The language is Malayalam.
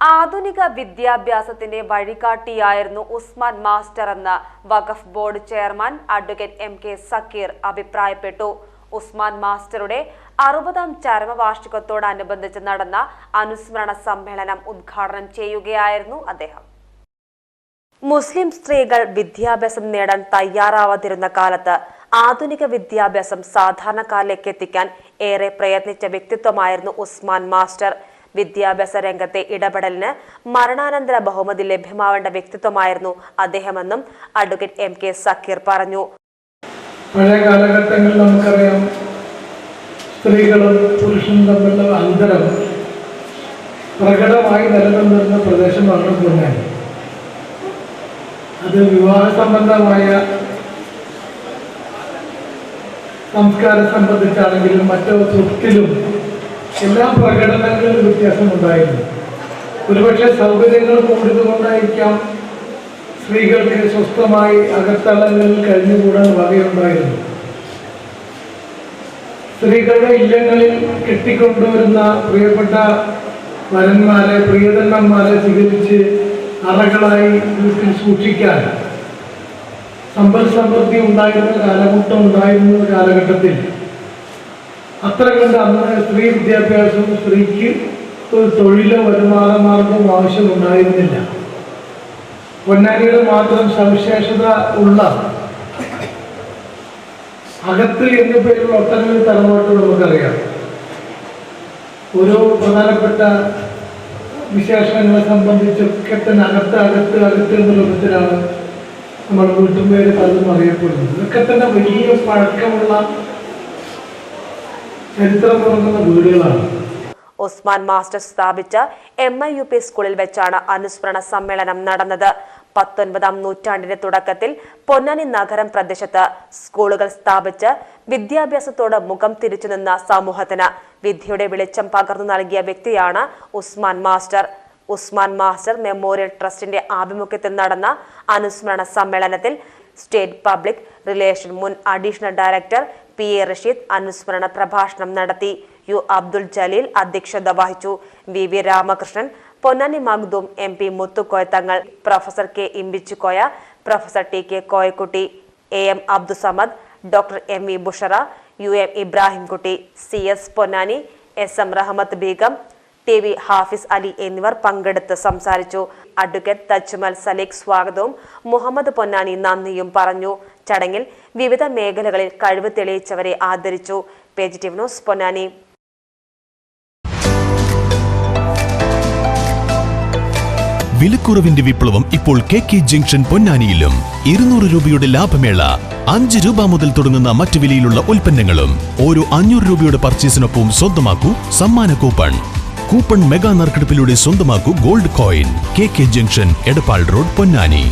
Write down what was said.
ആധുനിക വിദ്യാഭ്യാസത്തിന്റെ വഴികാട്ടിയായിരുന്നു ഉസ്മാൻ മാസ്റ്റർ എന്ന് വഖഫ് board chairman advocate M K Sakkeer അഭിപ്രായപ്പെട്ടു. ഉസ്മാൻ മാസ്റ്ററുടെ അറുപതാം ചരമവാർഷികത്തോടനുബന്ധിച്ച് നടന്ന അനുസ്മരണ സമ്മേളനം ഉദ്ഘാടനം ചെയ്യുകയായിരുന്നു അദ്ദേഹം. മുസ്ലിം സ്ത്രീകൾ വിദ്യാഭ്യാസം നേടാൻ തയ്യാറാവാതിരുന്ന കാലത്ത് ആധുനിക വിദ്യാഭ്യാസം സാധാരണക്കാരിലേക്ക് എത്തിക്കാൻ ഏറെ പ്രയത്നിച്ച വ്യക്തിത്വമായിരുന്നു ഉസ്മാൻ മാസ്റ്റർ. വിദ്യാഭ്യാസ രംഗത്തെ ഇടപെടലിന് മരണാനന്തര ബഹുമതി ലഭ്യമാവേണ്ട വ്യക്തിത്വമായിരുന്നു അദ്ദേഹമെന്നും അഡ്വക്കേറ്റ് എം കെ സക്കീർ പറഞ്ഞു. പഴയ കാലഘട്ടങ്ങളിൽ നമുക്കറിയാം സ്ത്രീകളും പുരുഷനും തമ്മിലുള്ള അന്തരം പ്രകടമായി നിലനിന്നിരുന്ന പ്രദേശമാണ് പൊന്നാനി അത് വിവാഹ സംബന്ധമായ സംസ്കാരം സംബന്ധിച്ചാണെങ്കിലും മറ്റോ സ്വത്തിലും എല്ലാ പ്രകടനങ്ങളിലും വ്യത്യാസമുണ്ടായിരുന്നു. ഒരുപക്ഷെ സൗകര്യങ്ങൾ കൂടിയതുകൊണ്ടായിരിക്കാം സ്ത്രീകൾക്ക് സ്വസ്ഥമായി അകത്തളങ്ങളിൽ കഴിഞ്ഞുകൂടാൻ വകയുണ്ടായിരുന്നു സ്ത്രീകളുടെ ഇല്ലങ്ങളിൽ കെട്ടിക്കൊണ്ടുവരുന്ന പ്രിയപ്പെട്ട വരന്മാരെ പ്രിയതന്മാരെ സ്വീകരിച്ച് അറകളായി വീട്ടിൽ സൂക്ഷിക്കാൻ. സമ്പൽ സമൃദ്ധി ഉണ്ടായിരുന്ന കാലഘട്ടം ഉണ്ടായിരുന്ന കാലഘട്ടത്തിൽ അത്ര കണ്ട് അന്ന് സ്ത്രീ വിദ്യാഭ്യാസവും സ്ത്രീക്ക് ഒരു തൊഴിലോ വരുമാന മാർഗവും ആവശ്യമുണ്ടായിരുന്നില്ല. പൊന്നാനിയുടെ മാത്രം സവിശേഷത ഉള്ള അകത്ത് എന്ന പേരുള്ള ഒട്ടനവധി തലമുറകൾ നമുക്കറിയാം. ഓരോ പ്രധാനപ്പെട്ട വിശേഷങ്ങളെ സംബന്ധിച്ചൊക്കെ തന്നെ അകത്ത് അകത്ത് അകത്ത് എന്ന രൂപത്തിലാണ് നമ്മൾ വീട്ടുപേര് പലതും അറിയപ്പെടുന്നത്. ഇതൊക്കെ തന്നെ വലിയ പഴക്കമുള്ള ഉസ്മാൻ മാസ്റ്റർ സ്ഥാപിച്ച എം ഐ യു പി സ്കൂളിൽ വെച്ചാണ് അനുസ്മരണ സമ്മേളനം നടന്നത്. പത്തൊൻപതാം നൂറ്റാണ്ടിന്റെ തുടക്കത്തിൽ പൊന്നാനി നഗരം പ്രദേശത്ത് സ്കൂളുകൾ സ്ഥാപിച്ച് വിദ്യാഭ്യാസത്തോട് മുഖം തിരിച്ചു നിന്ന സമൂഹത്തിന് വിദ്യയുടെ വെളിച്ചം പകർന്നു നൽകിയ വ്യക്തിയാണ് Usman master. Usman master memorial ട്രസ്റ്റിന്റെ ആഭിമുഖ്യത്തിൽ നടന്ന അനുസ്മരണ സമ്മേളനത്തിൽ സ്റ്റേറ്റ് പബ്ലിക് റിലേഷൻ മുൻ additional director P A Rasheed അനുസ്മരണ പ്രഭാഷണം നടത്തി. യു അബ്ദുൽ ജലീൽ അധ്യക്ഷത വഹിച്ചു. V V Ramakrishnan Ponnani Magdoom M P Muthukoya Thangal professor K Imbichikoya professor T K Koyakutty A M Abdussamad doctor M E Bushara U M Ibrahimkutty C S Ponnani S M Rahmath Beegum T V Hafiz Ali എന്നിവർ പങ്കെടുത്ത് സംസാരിച്ചു. അഡ്വക്കേറ്റ് തജ്മൽ സലീഖ് സ്വാഗതവും മുഹമ്മദ് പൊന്നാനി നന്ദിയും പറഞ്ഞു. ചടങ്ങിൽ വിവിധ മേഖലകളിൽ കഴിവ് തെളിയിച്ചവരെ ആദരിച്ചു. Page T news Ponnani. വിലക്കുറവിന്റെ വിപ്ലവം ഇപ്പോൾ കെ കെ ജംഗ്ഷൻ പൊന്നാനിയിലും. ഇരുന്നൂറ് രൂപയുടെ ലാഭമേള അഞ്ച് രൂപ മുതൽ തുടങ്ങുന്ന മറ്റു വിലയിലുള്ള ഉൽപ്പന്നങ്ങളും ഓരോ അഞ്ഞൂറ് രൂപയുടെ പർച്ചേസിനൊപ്പം സ്വന്തമാക്കൂ സമ്മാന കൂപ്പൺ കൂപ്പൺ മെഗാ നറുക്കെടുപ്പിലൂടെ സ്വന്തമാക്കൂ gold coin. K K junction Edappal road Ponnani.